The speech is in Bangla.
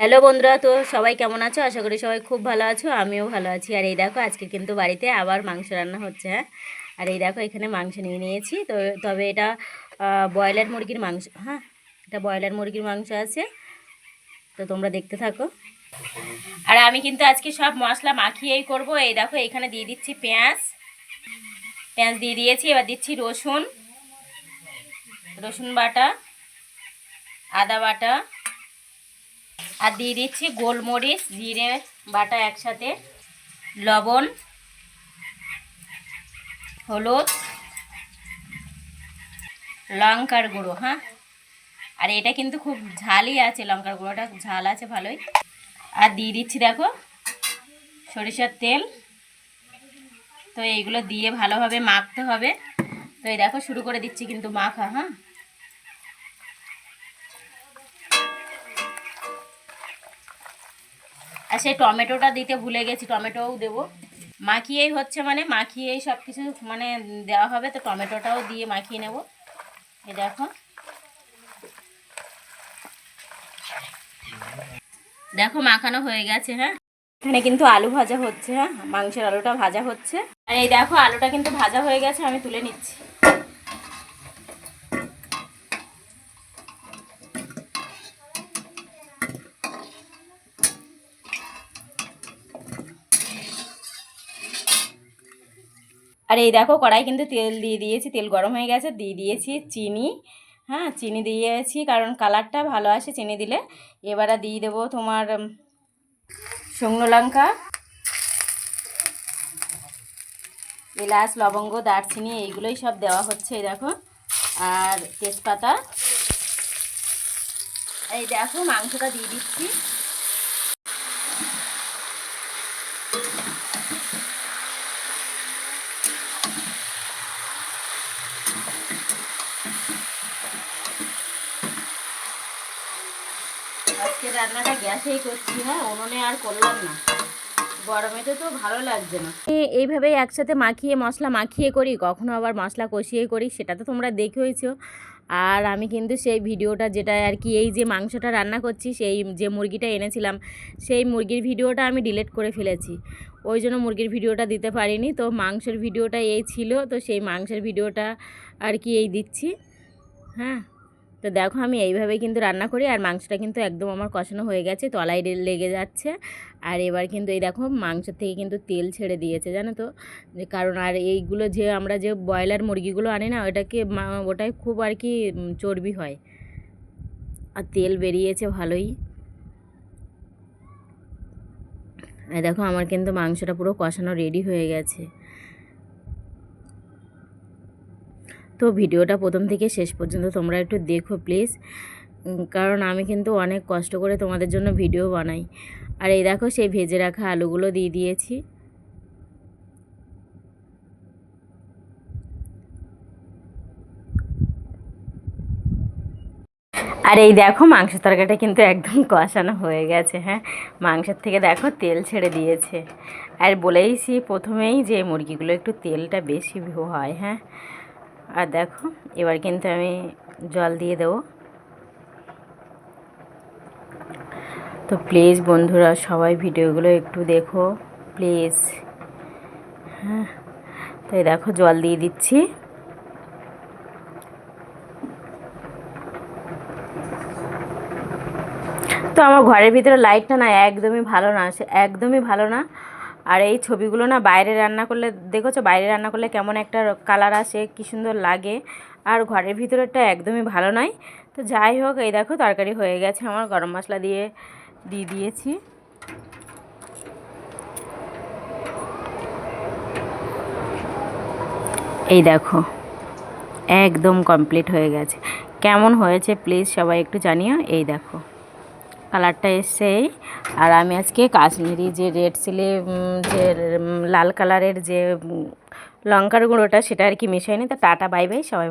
হ্যালো বন্ধুরা, তো সবাই কেমন আছো? আশা করি সবাই খুব ভালো আছো, আমিও ভালো আছি। আর এই দেখো, আজকে কিন্তু বাড়িতে আবার মাংস রান্না হচ্ছে হ্যাঁ? আর এই দেখো, এখানে মাংস নিয়ে নিয়েছি। তো তবে এটা ব্রয়লার মুরগির মাংস হ্যাঁ? এটা ব্রয়লার মুরগির মাংস আছে। তো তোমরা দেখতে থাকো। আর আমি কিন্তু আজকে সব মশলা মাখিয়েই করব। এই দেখো, এখানে দিয়ে দিচ্ছি পেঁয়াজ। পেঁয়াজ দিয়ে দিয়েছি, এবার দিচ্ছি রসুন। রসুন বাটা, আদা বাটা আর দিয়ে দিচ্ছি গোলমরিচ, জিরে বাটা একসাথে, লবণ, হলুদ, লঙ্কার গুঁড়ো হ্যাঁ? আর এটা কিন্তু খুব ঝালই আছে, লঙ্কার গুঁড়োটা ঝাল আছে, ভালোই। আর দিয়ে দিচ্ছি দেখো, সরিষার তেল। তো এইগুলো দিয়ে ভালোভাবে মাখতে হবে। তো এই দেখো শুরু করে দিচ্ছি কিন্তু মাখা হ্যাঁ? আর সেই টমেটোটা দিতে ভুলে গেছি, টমেটোও দেবো। মাখিয়েই হচ্ছে মানে মাখিয়েই সব কিছু মানে দেওয়া হবে, তো টমেটোটাও দিয়ে মাখিয়ে নেব। এই দেখো। দেখো মাখানো হয়ে গেছে হ্যাঁ? এখানে কিন্তু আলু ভাজা হচ্ছে হ্যাঁ? মাংসের আলুটা ভাজা হচ্ছে। আর এই দেখো, আলুটা কিন্তু ভাজা হয়ে গেছে, আমি তুলে নিচ্ছি। আর এই দেখো কড়াই কিন্তু তেল দিয়ে দিয়েছি, তেল গরম হয়ে গেছে, দিয়ে দিয়েছি চিনি। হ্যাঁ চিনি দিয়েছি কারণ কালারটা ভালো আসে চিনি দিলে। এবারে দিয়ে দেবো তোমার শুকনো লঙ্কা, এলাচ, লবঙ্গ, দারচিনি, এইগুলোই সব দেওয়া হচ্ছে এই দেখো। আর তেজপাতা, এই দেখো মাংসটা দিয়ে দিচ্ছি। আজকে রান্নাটা গ্যাসেই করছি হ্যাঁ? উনুনে আর করলাম না। গরমেতে তো ভালো লাগছে না। এইভাবেই একসাথে মাখিয়ে মশলা মাখিয়ে করি, কখনো আবার মশলা কষিয়ে করি, সেটা তো তোমরা দেখেওছো আর আমি কিন্তু সেই ভিডিওটা যেটা আর কি, এই যে মাংসটা রান্না করছি, সেই যে মুরগিটা এনেছিলাম, সেই মুরগির ভিডিওটা আমি ডিলিট করে ফেলেছি। ওই জন্য মুরগির ভিডিওটা দিতে পারিনি। তো মাংসের ভিডিওটা এই ছিল, তো সেই মাংসের ভিডিওটা আর কি এই দিচ্ছি। হ্যাঁ? তো দেখো আমি এইভাবে কিন্তু রান্না করি আর মাংসটা কিন্তু একদম আমার কষানো হয়ে গেছে, তলায় লেগে যাচ্ছে। আর এবার কিন্তু এই দেখো মাংস থেকে কিন্তু তেল ছেড়ে দিয়েছে, জানো তো? কারণ আর এইগুলো যে আমরা যে ব্রয়লার মুরগিগুলো আনি না, ওটাকে ওটাই খুব আর কি চর্বি হয়। আর তেল বেরিয়েছে ভালোই। দেখো আমার কিন্তু মাংসটা পুরো কষানো রেডি হয়ে গেছে। তো ভিডিওটা প্রথম থেকে শেষ পর্যন্ত তোমরা একটু দেখো প্লিজ। কারণ আমি কিন্তু অনেক কষ্ট করে তোমাদের জন্য ভিডিও বানাই। আর এই দেখো সেই ভেজে রাখা আলুগুলো দিয়ে দিয়েছি। আর এই দেখো মাংস তরকারিটা কিন্তু একদম কষানো হয়ে গেছে হ্যাঁ। মাংসের থেকে দেখো তেল ছেড়ে দিয়েছে। আর বলেইছি প্রথমেই যে মুরগিগুলো একটু তেলটা বেশি হয় হ্যাঁ। আর দেখো, এবার কিন্তু আমি জল দিয়ে দেবো। তো প্লিজ বন্ধুরা, সবাই ভিডিওগুলো একটু দেখো প্লিজ হ্যাঁ তাই দেখো, জল দিয়ে দিচ্ছি। তো আমার ঘরের ভিতরে লাইটটা না, একদমই ভালো না, সে একদমই ভালো না। আর এই ছবিগুলো না বাইরে রান্না করলে, দেখেছ? বাইরে রান্না করলে কেমন একটা কালার আসে, কি সুন্দর লাগে। আর ঘরের ভিতরেরটা একদমই ভালো নয়। তো যাই হোক, এই দেখো তরকারি হয়ে গেছে আমার, গরম মশলা দিয়ে দিয়ে দিয়েছি। এই দেখো, একদম কমপ্লিট হয়ে গেছে। কেমন হয়েছে? প্লিজ সবাই একটু জানিও। এই দেখো। কালারটা এসছে আর আমি আজকে কাশ্মীরি যে রেড সিলে যে লাল কালারের যে লঙ্কার গুঁড়োটা সেটা আর কি মিশাইনি। তো টাটা, বাই বাই, সবাই